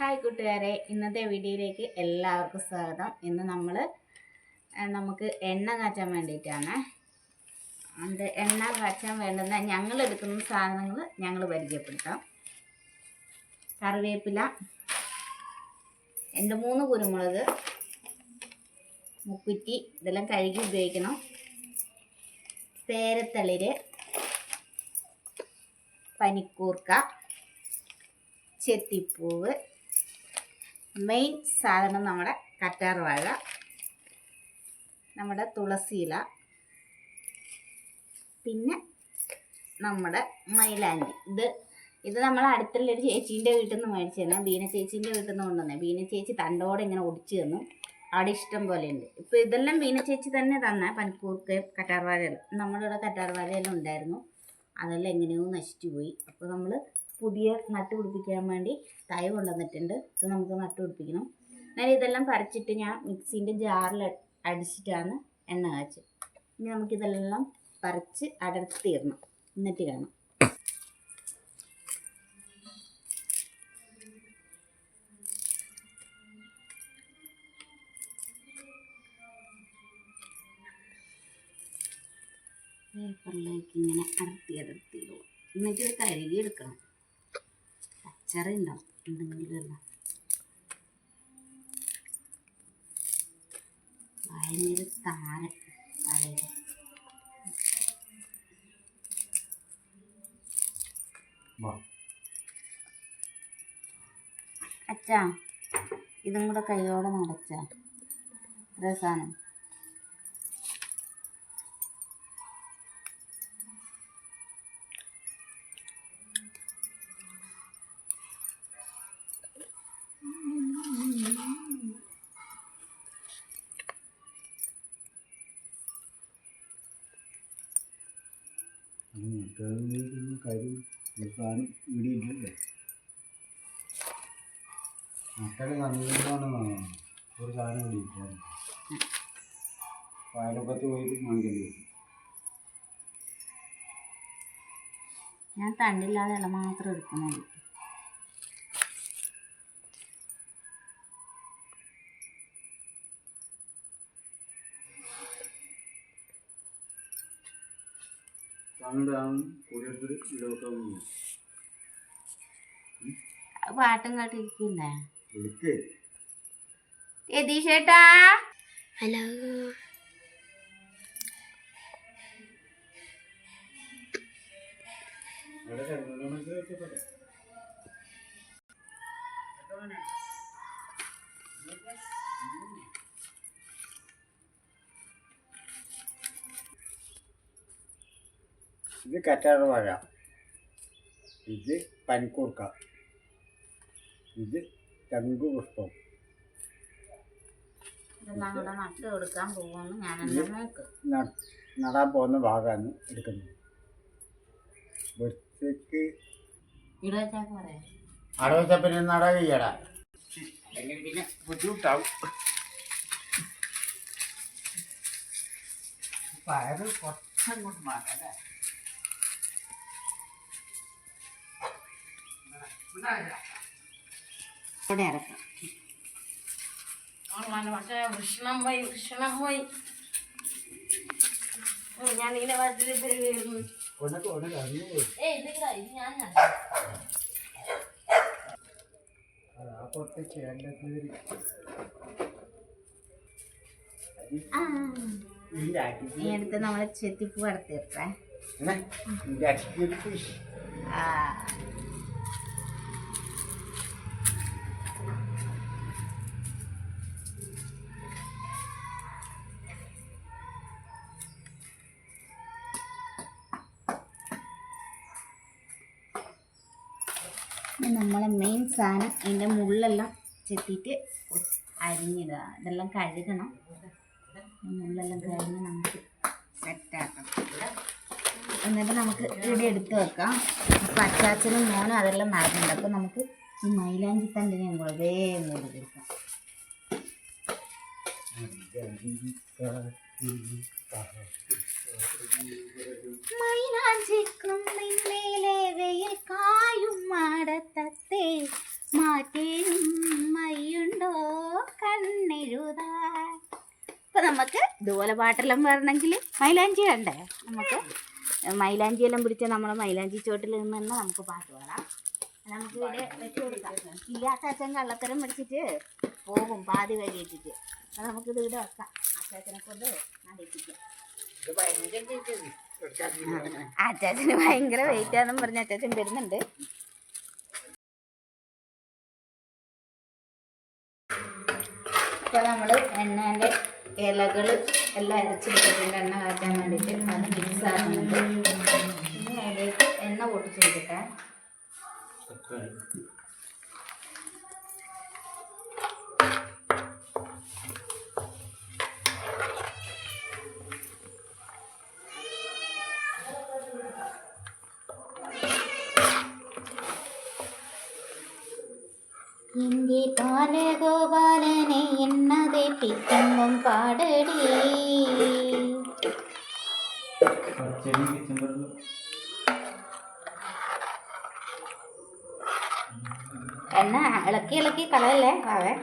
Hi കൂട്ടുകാരെ ഇന്നത്തെ വീഡിയോയിലേക്ക് എല്ലാവർക്കും സ്വാഗതം. ഇന്ന് നമ്മൾ നമുക്ക് എണ്ണ കാച്ചാൻ വേണ്ടിയിട്ടാണ്. അത് എണ്ണ കാച്ചാൻ വേണ്ടുന്ന ഞങ്ങൾ എടുക്കുന്ന സാധനങ്ങൾ ഞങ്ങൾ പരിചയപ്പെടുത്താം. കറിവേപ്പില രണ്ട് മൂന്ന് കുരുമുളക് മുക്കുറ്റി ഇതെല്ലാം കഴുകി ഉപയോഗിക്കണം. പേരത്തളിര് പനിക്കൂർക്ക ചെത്തിപ്പൂവ് മെയിൻ സാധനം നമ്മുടെ കറ്റാർ വാഴ നമ്മുടെ തുളസിയില പിന്നെ നമ്മുടെ മൈലാഞ്ചി. ഇത് ഇത് നമ്മൾ അടുത്തുള്ള ഒരു ചേച്ചീന്റെ വീട്ടിൽ നിന്ന് മേടിച്ചു തന്നെ. ബീന ചേച്ചീന്റെ വീട്ടിൽ നിന്ന് കൊണ്ടുവന്നെ. ബീന ചേച്ചി തണ്ടോടെ ഇങ്ങനെ ഒടിച്ചു തന്നു. അവിടെ ഇഷ്ടം പോലെ ഉണ്ട്. ഇപ്പോൾ ഇതെല്ലാം ബീന ചേച്ചി തന്നെ തന്നെ പനിക്കൂർക്ക് കറ്റാർവാഴയെല്ലാം നമ്മളിവിടെ കറ്റാർവാഴയെല്ലാം ഉണ്ടായിരുന്നു. അതെല്ലാം എങ്ങനെയോ നശിച്ചു പോയി. അപ്പോൾ നമ്മൾ പുതിയ നട്ട് പിടിപ്പിക്കാൻ വേണ്ടി തൈ കൊണ്ടുവന്നിട്ടുണ്ട്. ഇത് നമുക്ക് നട്ട് പിടിപ്പിക്കണം. ഞാൻ ഇതെല്ലാം പറിച്ചിട്ട് ഞാൻ മിക്സീന്റെ ജാറിൽ അടിച്ചിട്ടാണ് എണ്ണ കാച്ചത്. ഇനി നമുക്കിതെല്ലാം പറിച്ച് അടർത്തി തീർണം. എന്നിട്ട് കാണാം. പേപ്പറിലേക്ക് ഇങ്ങനെ അടർത്തി അടർത്തി എന്നിട്ട് ഇത് കഴുകിയെടുക്കണം. അച്ചറ ഉണ്ടാവും എന്തെങ്കിലും എല്ലാം ഭയങ്കര താരം തലയിൽ അച്ഛാ ഇതും കൂടെ കൈയോടെ നടച്ച രസാണ് കാര്യം ഒരു സാധനം ഒരു ഞാൻ തണ്ടില്ലാതെ മാത്രം എടുക്കുന്നുള്ളൂ. വെക്കാൻ പോകുന്നു അത് പാട്ടും കേട്ടിരിക്കില്ലേ വിളിക്ക്. യതീഷേട്ടാ കറ്റാറ് വാഴ. ഇത് പനിക്കൂർക്ക. ഇത് ചങ്കു ഇതെല്ലാം കൂടെ നട്ട് കൊടുക്കാൻ പോകുന്നു ഞാനെന്നെ നോക്ക്. ന- നടാൻ പോകുന്ന ഭാഗമാണ് എടുക്കുന്നത്. വെട്ടിക്ക് ഇവിടെ വെച്ചാൽ പോരെ? അവിടെ വെച്ചാൽ അല്ലെങ്കിൽ പിന്നെ ബുദ്ധിമുട്ടാവും. പയറ് കുറച്ചങ്ങോട്ട് മാറ്റാം അല്ലേ? ഇവിടെ ഇറക്കാം. പക്ഷേ വൃഷണം പോയി വൃഷണം പോയി. ഞാൻ ഇങ്ങനെ വച്ചിട്ട് ഉണക്ക് ഉണക്ക് അറിഞ്ഞു പോയി. ഏയ് നമ്മളെ മെയിൻ സാധനം അതിന്റെ മുള്ളെല്ലാം ചെത്തിയിട്ട് അരിഞ്ഞിടുക. ഇതെല്ലാം കഴുകണം. മുള്ളെല്ലാം കഴുകി നമുക്ക് സെറ്റാക്കണം എന്നിട്ട് നമുക്ക് ഇവിടെ എടുത്ത് വെക്കാം. അപ്പം അച്ചാച്ചനും മോനും അതെല്ലാം നടക്കുന്നുണ്ട് അപ്പം നമുക്ക് ഈ മൈലാഞ്ചി തണ്ടിനെ കൂടെ വേഗം കൂടെ കൊടുക്കാം. മൈലാഞ്ചിക്കും ഇതുപോലെ പാട്ടെല്ലാം വരണമെങ്കിൽ മൈലാഞ്ചി വേണ്ടേ? നമുക്ക് മൈലാഞ്ചി എല്ലാം പിടിച്ച നമ്മൾ മൈലാഞ്ചി ചോട്ടിൽ നിന്ന് തന്നെ നമുക്ക് പാട്ട് പാടാം. നമുക്ക് ഇവിടെ വെച്ച് ഇല്ലാത്ത അച്ഛൻ കള്ളത്തരം പിടിച്ചിട്ട് പോകും പാതി വഴി എത്തിച്ച് അപ്പം നമുക്ക് ഇത് ഇവിടെ വെക്കാം. അച്ചാച്ചനെ കൊണ്ട് നടത്തിക്കാം അച്ചാച്ചന് ഭയങ്കര വെയിറ്റ് ആണെന്ന് പറഞ്ഞ അച്ചാച്ചൻ വരുന്നുണ്ട്. ഇപ്പൊ നമ്മൾ എണ്ണേന്റെ ഇലകൾ എല്ലാം അരച്ചെടുത്തിട്ടുണ്ട് എണ്ണ കാച്ചാൻ വേണ്ടിയിട്ട്. അത് മിക്സ് ആക്കുന്നുണ്ട്. ഇനി അതിലേക്ക് എണ്ണ പൊട്ടിച്ചെടുക്കട്ടെ. എന്റെ ബാലഗോപാലനെ എണ്ണതെ പിക്കുമ്പം പാടടി. എണ്ണ ഇളക്കി ഇളക്കി കളയല്ലേ വാവേ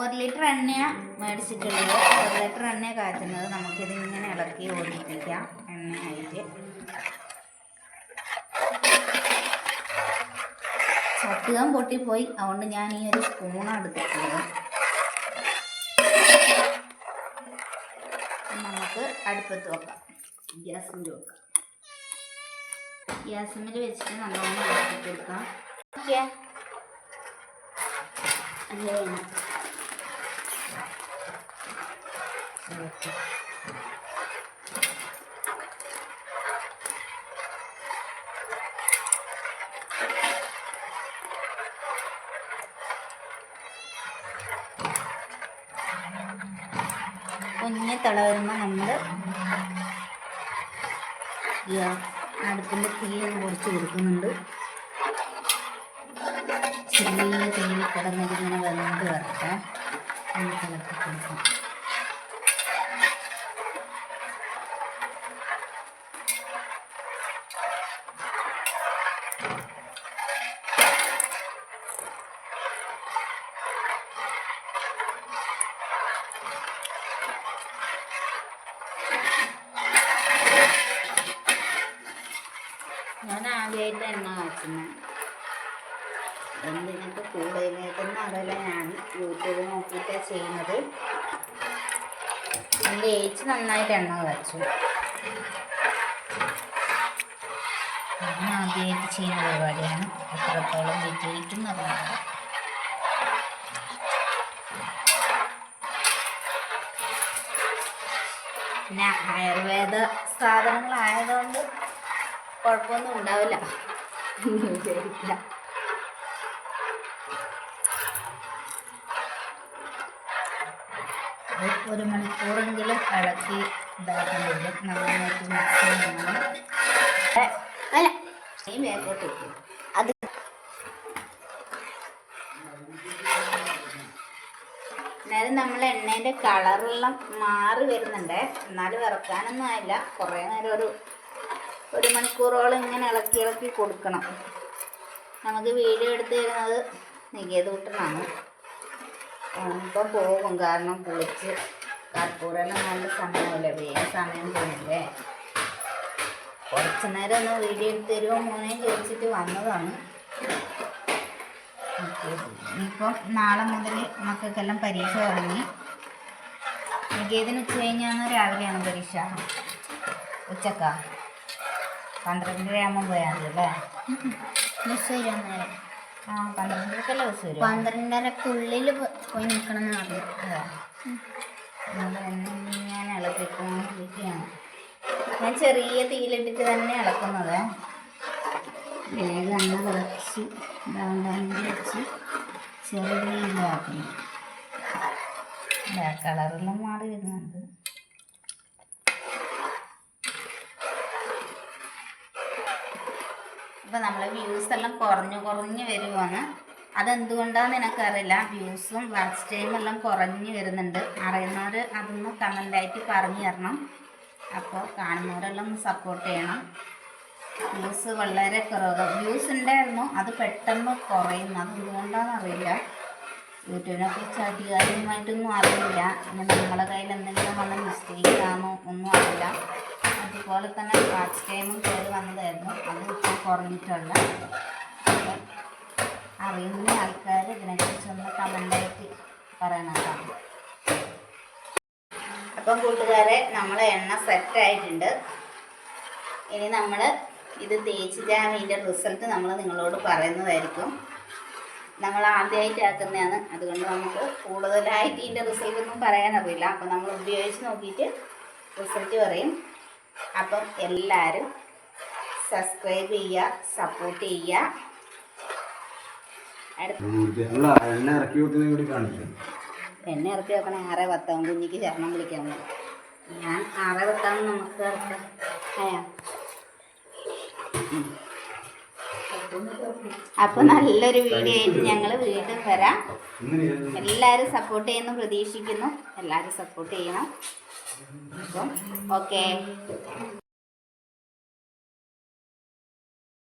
ഒരു ലിറ്റർ എണ്ണയാണ് മേടിച്ചിട്ടുള്ളത്. ഒരു ലിറ്റർ എണ്ണയാണ് കാച്ചുന്നത്. നമുക്കിത് ഇങ്ങനെ ഇളക്കി ഓടിപ്പിക്കാം എണ്ണയായിട്ട് ചട്ടുകം പൊട്ടിപ്പോയി. അതുകൊണ്ട് ഞാൻ ഈ ഒരു സ്പൂണാണ് എടുത്തിട്ടുള്ളത്. നമുക്ക് അടുപ്പത്ത് വെക്കാം. ഗ്യാസിന്റെ വെക്കാം. ഗ്യാസിൽ വെച്ചിട്ട് നല്ലോണം ഇളക്കി കൊടുക്കാം. ഓക്കെ അല്ലേ? കുഞ്ഞ് തിള വരുമ്പോൾ നമ്മൾ അടുപ്പിന്റെ തീയൊന്ന് പൊടിച്ച് കൊടുക്കുന്നുണ്ട്. ചെറിയ തീയിൽ കിടന്നിട്ട് ഇങ്ങനെ വെന്ത് വരട്ടെ. ഒന്ന് തിളക്കി കൊടുക്കാം. ഞാൻ ആദ്യമായിട്ട് എണ്ണ കാച്ചുന്നത് എന്തിനൊക്കെ കൂടുതലായിട്ടൊന്നും അതല്ല ഞാൻ യൂട്യൂബ് നോക്കിയിട്ടാണ് ചെയ്യുന്നത്. എന്റെ ഏച്ചി നന്നായിട്ട് എണ്ണ കാച്ചു. ഞാൻ ആദ്യമായിട്ട് ചെയ്യുന്ന പരിപാടിയാണ്. എത്രത്തോളം വിജയിക്കും അറിയില്ല പിന്നെ ആയുർവേദ സാധനങ്ങളായതുകൊണ്ട് കുഴപ്പമൊന്നും ഉണ്ടാവില്ല. എന്ന് വിചാരിക്കില്ല അത് ഒരു മണിക്കൂറെങ്കിലും ഇളക്കി ഇതാക്കുന്നുണ്ട് നന്നായിട്ട് മിക്സ് ചെയ്യണം അല്ല ഈ വേഗോട്ട് വെക്കും. അത് അന്നേരം നമ്മൾ എണ്ണേന്റെ കളറെല്ലാം മാറി വരുന്നുണ്ട്. എന്നാലും ഇറക്കാനൊന്നും ആയില്ല. കുറേ നേരം ഒരു ഒരു മണിക്കൂറോളം ഇങ്ങനെ ഇളക്കി ഇളക്കി കൊടുക്കണം. നമുക്ക് വീഡിയോ എടുത്ത് തരുന്നത് നികേതൂട്ടനാണ് ഇപ്പം പോകും. കാരണം കുളിച്ച് കർപ്പൂരെല്ലാം നല്ല സമയമല്ലേ വേഗം സമയം പോയില്ലേ? കുറച്ച് നേരം ഒന്ന് വീഡിയോ എടുത്ത് തരുമോ മോനെ ചോദിച്ചിട്ട് വന്നതാണ്. ഇനിയിപ്പം നാളെ മുതൽ മക്കൾക്കെല്ലാം പരീക്ഷ തുടങ്ങി. നികേതിന് ഉച്ച കഴിഞ്ഞാണ് രാവിലെയാണ് പരീക്ഷ. ഉച്ചക്കാ? പന്ത്രണ്ടര ആകുമ്പോൾ പോയാൽ മതി അല്ലേ? ബസ് വരാൻ നേരം. ആ പന്ത്രണ്ടരക്കല്ലേ ബസ് വരും പന്ത്രണ്ടരക്കുള്ളിൽ പോയി നിൽക്കണം എന്ന് പറഞ്ഞു ഞാൻ ഇളക്കിക്കൊണ്ടിരിക്കുകയാണ്. ഞാൻ ചെറിയ തീയിലിട്ടിട്ട് തന്നെ ഇളക്കുന്നത്. വേഗം എണ്ണ കുറച്ച് ഇതാണ്ടാണെങ്കിൽ വെച്ച് ചെറിയ തീയിലാക്കുന്നു. കളറെല്ലാം മാറി വരുന്നുണ്ട്. ഇപ്പം നമ്മളെ വ്യൂസ് എല്ലാം കുറഞ്ഞു കുറഞ്ഞു വരുവാണ്. അതെന്തുകൊണ്ടാന്ന് എനിക്കറിയില്ല. വ്യൂസും വാച്ച് ടൈമും എല്ലാം കുറഞ്ഞു വരുന്നുണ്ട്. അറിയുന്നവർ അതൊന്ന് കമന്റായിട്ട് പറഞ്ഞു തരണം. അപ്പോൾ കാണുന്നവരെല്ലാം സപ്പോർട്ട് ചെയ്യണം. വ്യൂസ് വളരെ കുറവ്. വ്യൂസ് ഉണ്ടായിരുന്നു അത് പെട്ടെന്ന് കുറയുന്നു. അതെന്തുകൊണ്ടാണെന്ന് അറിയില്ല. യൂട്യൂബിനെ കുറിച്ച് അധികാരികമായിട്ടൊന്നും അറിയില്ല. ഇനി നമ്മളെ കയ്യിൽ എന്തെങ്കിലും വന്ന മിസ്റ്റേക്ക് ആണോ ഒന്നും അറിയില്ല. അതുപോലെ തന്നെ വാച്ച് ടൈമും കയറി വന്നതായിരുന്നു. അത് ഇപ്പോൾ കുറഞ്ഞിട്ടുള്ള അപ്പം അറിയുന്ന ആൾക്കാർ ഇതിനെക്കുറിച്ച് ഒന്ന് കമന്റായിട്ട് പറയണതാണ് അപ്പം കൂട്ടുകാരെ നമ്മളെ എണ്ണ സെറ്റായിട്ടുണ്ട് ഇനി നമ്മൾ ഇത് തേച്ചിട്ടാണ് ഇതിന്റെ റിസൾട്ട് നമ്മൾ നിങ്ങളോട് പറയുന്നതായിരിക്കും. നമ്മൾ ആദ്യമായിട്ട് ആക്കുന്നതാണ്. അതുകൊണ്ട് നമുക്ക് കൂടുതലായിട്ട് ഇതിന്റെ റിസൾട്ടൊന്നും പറയാനറിയില്ല. അപ്പം നമ്മൾ ഉപയോഗിച്ച് നോക്കിയിട്ട് റിസൾട്ട് പറയും. അപ്പം എല്ലാവരും സബ്സ്ക്രൈബ് ചെയ്യുക സപ്പോർട്ട് ചെയ്യുക. എണ്ണ ഇറക്കി എന്നെ ഇറക്കി വെക്കണ ആറേ പത്താം കുഞ്ഞിക്ക് ശരണം വിളിക്കാൻ ഞാൻ ആറേ പത്താം നമുക്ക് അപ്പൊ നല്ലൊരു വീഡിയോ ആയിട്ട് ഞങ്ങൾ വീണ്ടും വരാം. എല്ലാരും സപ്പോർട്ട് ചെയ്യുന്നു പ്രതീക്ഷിക്കുന്നു. എല്ലാരും സപ്പോർട്ട് ചെയ്യണം. അപ്പം ഓക്കെ